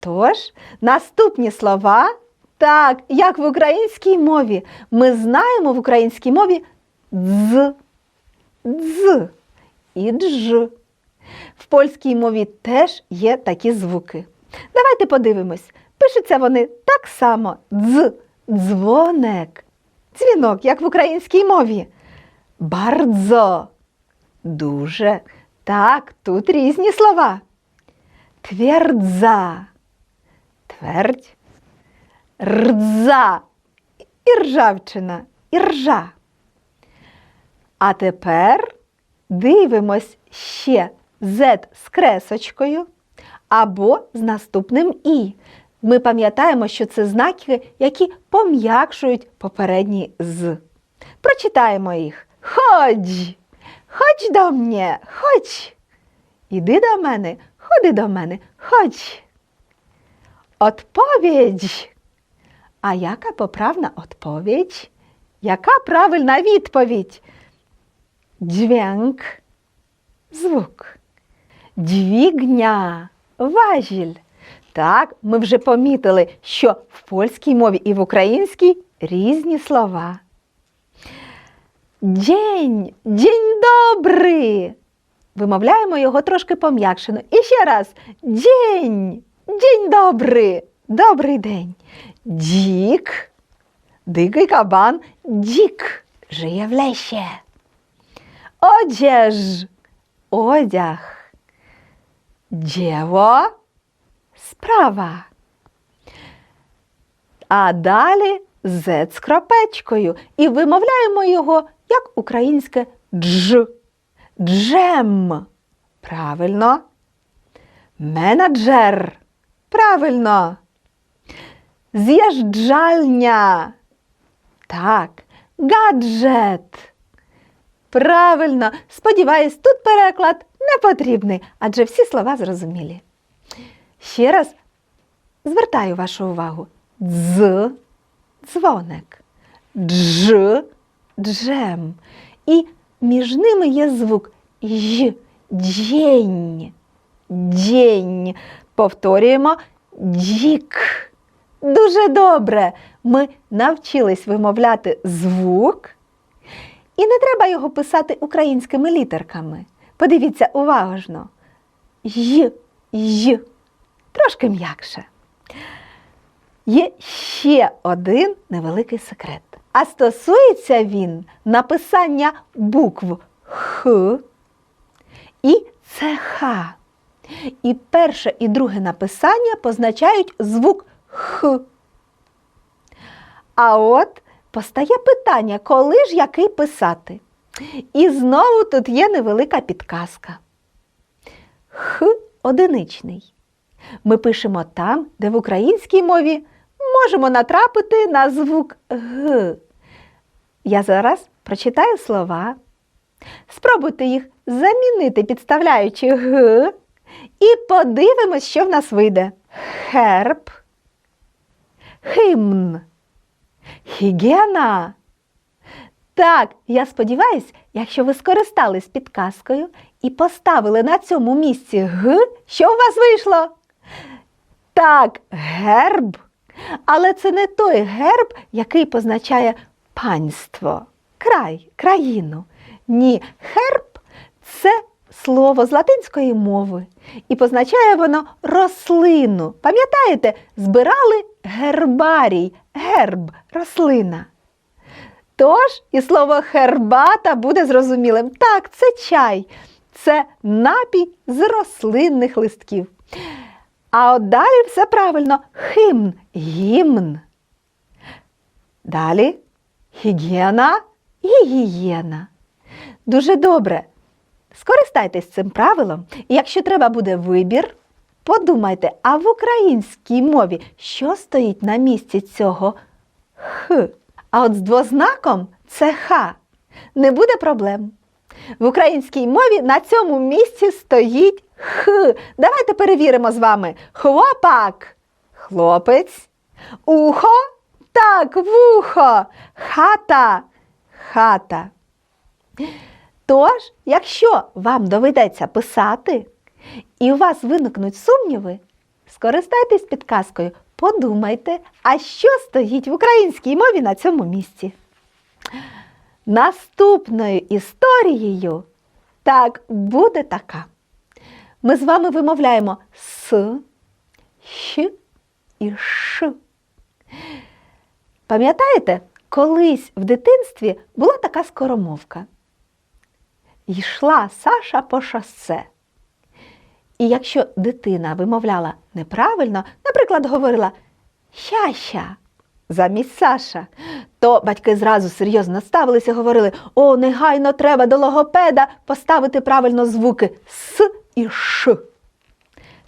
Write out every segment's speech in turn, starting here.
Тож, наступні слова, так, як в українській мові, ми знаємо в українській мові дз, дз і дж. В польській мові теж є такі звуки. Давайте подивимось. Пишуться вони так само дз, дзвоник, дзвінок, як в українській мові. Бардзо. Дуже. Так, тут різні слова. Твердза. Твердь. Рдза. І ржавчина. І ржа. А тепер дивимось ще Z з кресочкою або з наступним І. Ми пам'ятаємо, що це знаки, які пом'якшують попередній з. Прочитаємо їх. Ходь! Ходь до мене, ходь! Іди до мене, ходи до мене, ходь. Отповідь. А яка поправна відповідь? Яка правильна відповідь? Дзвінк, звук. Двігня, важіль. Так, ми вже помітили, що в польській мові і в українській різні слова. День, день добрий. Вимовляємо його трошки пом'якшено. І ще раз. День, день добрий, добрий день. Дік, дикий кабан, дік, жиє в лесі. Одяж, одяг. Дєво, справа. А далі з з кропечкою. І вимовляємо його як українське дж. Джем. Правильно. Менеджер. Правильно. З'їжджальня. Так. Гаджет. Правильно. Сподіваюсь, тут переклад не потрібний, адже всі слова зрозумілі. Ще раз звертаю вашу увагу. Дз дзвоник, дж джем. І між ними є звук Ж, день, день. Повторюємо дік. Дуже добре. Ми навчились вимовляти звук, і не треба його писати українськими літерками. Подивіться уважно. Й, й. Трошки м'якше. Є ще один невеликий секрет. А стосується він написання букв Х і ЦХ. І перше і друге написання позначають звук Х. А от постає питання, коли ж який писати. І знову тут є невелика підказка. Х одиничний. Ми пишемо там, де в українській мові можемо натрапити на звук Г. Я зараз прочитаю слова. Спробуйте їх замінити, підставляючи Г, і подивимось, що в нас вийде. Херб, химн, гігієна. Так, я сподіваюся, якщо ви скористались підказкою і поставили на цьому місці Г, що у вас вийшло? Так, герб. Але це не той герб, який позначає панство, край, країну. Ні, герб це слово з латинської мови. І позначає воно рослину. Пам'ятаєте, збирали гербарій, герб, рослина. Тож і слово хербата буде зрозумілим. Так, це чай, це напій з рослинних листків. А от далі все правильно химн, гімн. Далі гігієна, гігієна. Дуже добре. Скористайтесь цим правилом, і якщо треба буде вибір, подумайте, а в українській мові що стоїть на місці цього х? А от з двознаком це х. Не буде проблем. В українській мові на цьому місці стоїть х. Давайте перевіримо з вами. Хлопак хлопець. Ухо так, вухо. Хата хата. Тож, якщо вам доведеться писати, і у вас виникнуть сумніви, скористайтесь підказкою, подумайте, а що стоїть в українській мові на цьому місці. Наступною історією так буде така. Ми з вами вимовляємо с, щ і ш. Пам'ятаєте, колись в дитинстві була така скоромовка. Йшла Саша по шосе. І якщо дитина вимовляла неправильно, наприклад, говорила щаща замість Саша, то батьки зразу серйозно ставилися і говорили: о, негайно треба до логопеда поставити правильно звуки С і Ш.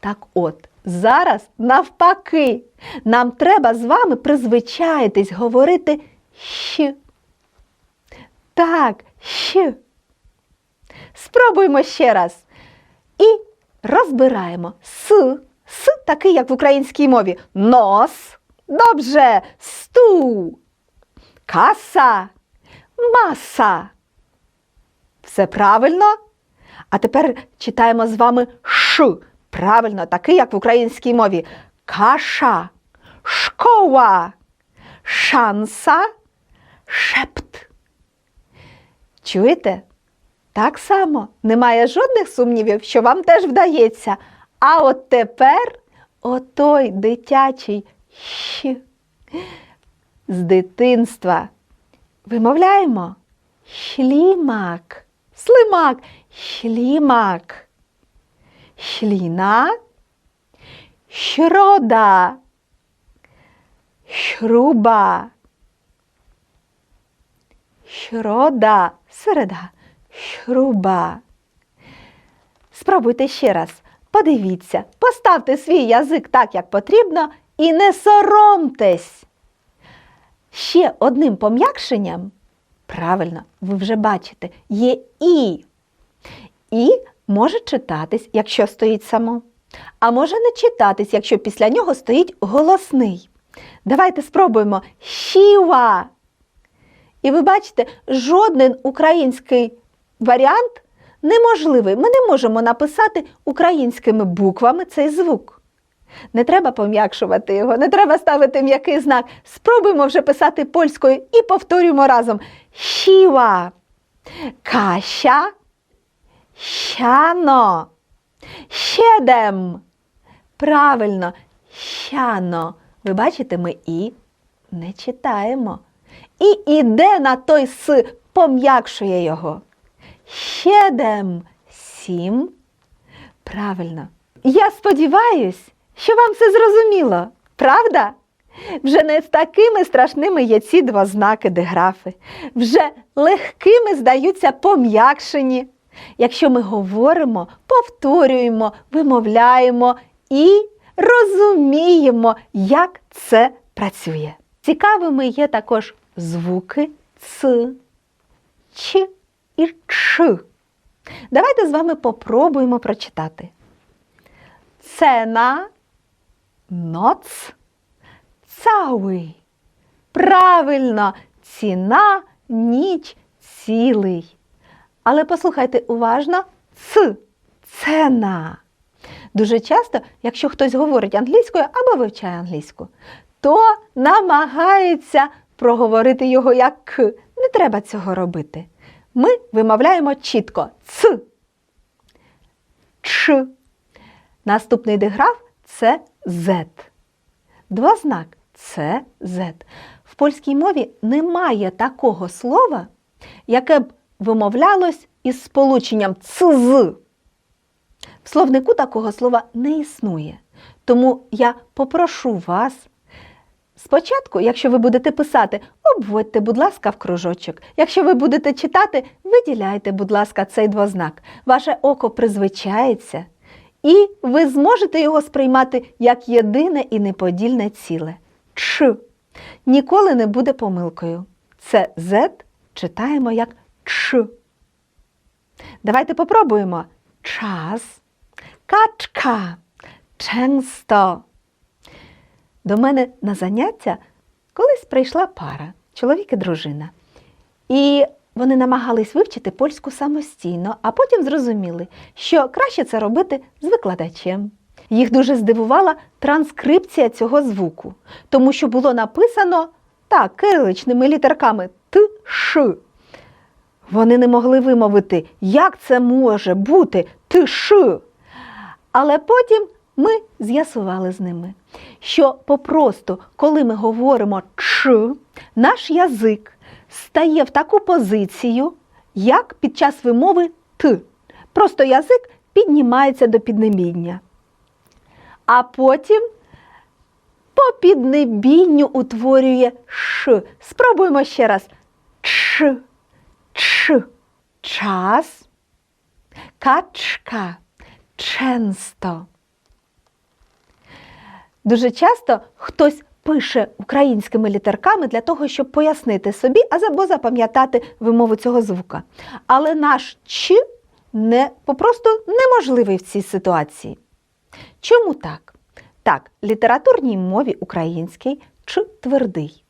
Так от, зараз навпаки, нам треба з вами призвичаїтись говорити щ. Так, щ. Спробуємо ще раз. І розбираємо с. С такий, як в українській мові. Нос. Добре. Стул. Каса. Маса. Все правильно? А тепер читаємо з вами ш. Правильно, такий, як в українській мові. Каша. Школа. Шанса. Шепт. Чуєте? Так само немає жодних сумнівів, що вам теж вдається. А от тепер отой дитячий щ з дитинства. Вимовляємо? Шлімак, слимак, шлімак, шліна, щрода, шруба, щрода, середа, шруба. Спробуйте ще раз. Подивіться, поставте свій язик так, як потрібно, і не соромтесь. Ще одним пом'якшенням, правильно, ви вже бачите, є і. І може читатись, якщо стоїть само, а може не читатись, якщо після нього стоїть голосний. Давайте спробуємо щіва. І ви бачите, жоден український варіант неможливий. Ми не можемо написати українськими буквами цей звук. Не треба пом'якшувати його, не треба ставити м'який знак. Спробуємо вже писати польською і повторюємо разом. Щіва, каща, щано, щедем. Правильно, щано. Ви бачите, ми і не читаємо. І іде на той с, пом'якшує його. Щедем, сім. Правильно. Я сподіваюсь, що вам все зрозуміло, правда? Вже не такими страшними є ці два знаки деграфи. Вже легкими здаються пом'якшені. Якщо ми говоримо, повторюємо, вимовляємо і розуміємо, як це працює. Цікавими є також звуки ц, ч і ч. Давайте з вами попробуємо прочитати. Цена ноц цałий. Правильно, ціна ніч цілий. Але послухайте уважно ц цена. Дуже часто, якщо хтось говорить англійською або вивчає англійську, то намагається проговорити його як к. Не треба цього робити. Ми вимовляємо чітко ц. Ч. Наступний деграф це Z. Двознак це Z. В польській мові немає такого слова, яке б вимовлялось із сполученням цз. В словнику такого слова не існує. Тому я попрошу вас спочатку, якщо ви будете писати, обводьте, будь ласка, в кружочок. Якщо ви будете читати, виділяйте, будь ласка, цей двознак. Ваше око призвичається, і ви зможете його сприймати як єдине і неподільне ціле. Ч. Ніколи не буде помилкою. Це Z читаємо як Ч. Давайте попробуємо. Час, качка, często. До мене на заняття колись прийшла пара, чоловік і дружина. І вони намагались вивчити польську самостійно, а потім зрозуміли, що краще це робити з викладачем. Їх дуже здивувала транскрипція цього звуку, тому що було написано так, кириличними літерками Т, Ш. Вони не могли вимовити, як це може бути Т, Ш. Але потім ми з'ясували з ними, що попросту, коли ми говоримо Ч, наш язик стає в таку позицію, як під час вимови Т. Просто язик піднімається до піднебіння. А потім по піднебінню утворює Ш. Спробуємо ще раз. Ч, Ч, час, качка, ченсто. Дуже часто хтось пише українськими літерками для того, щоб пояснити собі або запам'ятати вимову цього звука. Але наш Ч не, попросту неможливий в цій ситуації. Чому так? Так, літературній мові українській Ч твердий.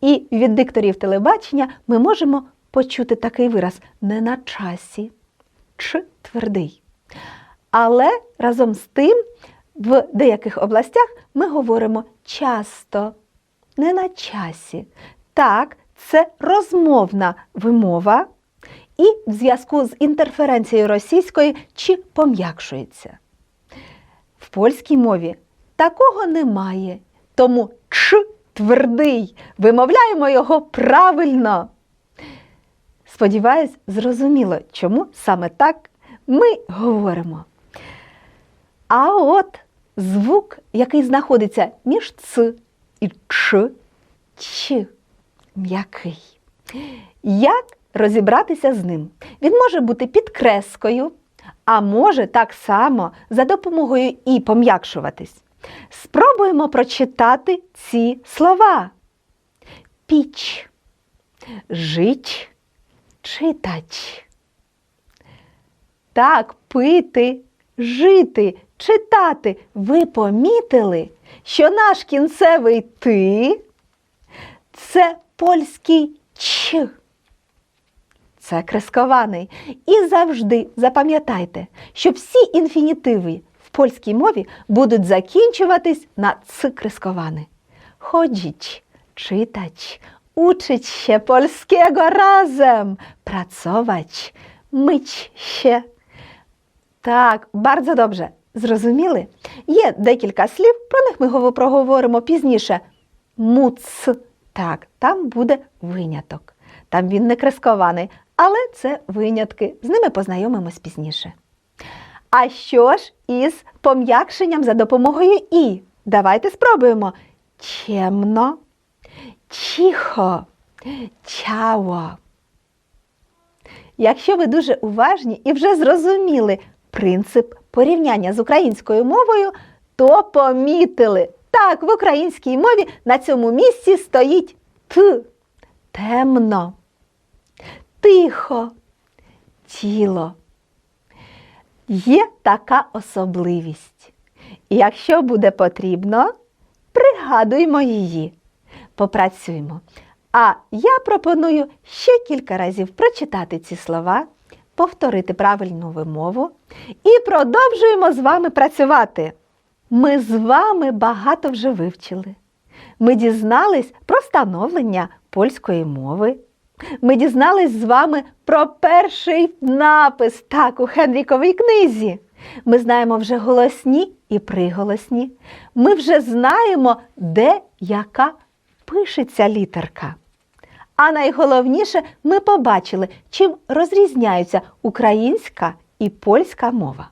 І від дикторів телебачення ми можемо почути такий вираз не на часі. Ч твердий. Але разом з тим в деяких областях ми говоримо часто, не на часі. Так, це розмовна вимова, і в зв'язку з інтерференцією російської чи пом'якшується. В польській мові такого немає, тому ч твердий. Вимовляємо його правильно. Сподіваюсь, зрозуміло, чому саме так ми говоримо. А от звук, який знаходиться між ц і ч, ч, м'який. Як розібратися з ним? Він може бути підкрескою, а може так само за допомогою і пом'якшуватись. Спробуємо прочитати ці слова. Піч, жить, читать. Так, пити, жити, читати. Ви помітили, що наш кінцевий ти це польський ч. Це крескований. І завжди запам'ятайте, що всі інфінітиви в польській мові будуть закінчуватись на ц кресковany. Chodzić, czytać, uczyć się polskiego razem, pracować, myć się. Так, bardzo добре. Зрозуміли? Є декілька слів, про них ми проговоримо пізніше. Муц. Так, там буде виняток. Там він не крескований, але це винятки. З ними познайомимось пізніше. А що ж із пом'якшенням за допомогою і? Давайте спробуємо. Ciemno, cicho, ciało. Якщо ви дуже уважні і вже зрозуміли принцип порівняння з українською мовою, то помітили. Так, в українській мові на цьому місці стоїть т. Темно, тихо, тіло. Є така особливість. І якщо буде потрібно, пригадуємо її, попрацюємо. А я пропоную ще кілька разів прочитати ці слова, повторити правильну вимову і продовжуємо з вами працювати. Ми з вами багато вже вивчили. Ми дізнались про становлення польської мови. Ми дізнались з вами про перший напис так у Хенріковій книзі. Ми знаємо вже голосні і приголосні. Ми вже знаємо, де яка пишеться літерка. А найголовніше, ми побачили, чим розрізняються українська і польська мова.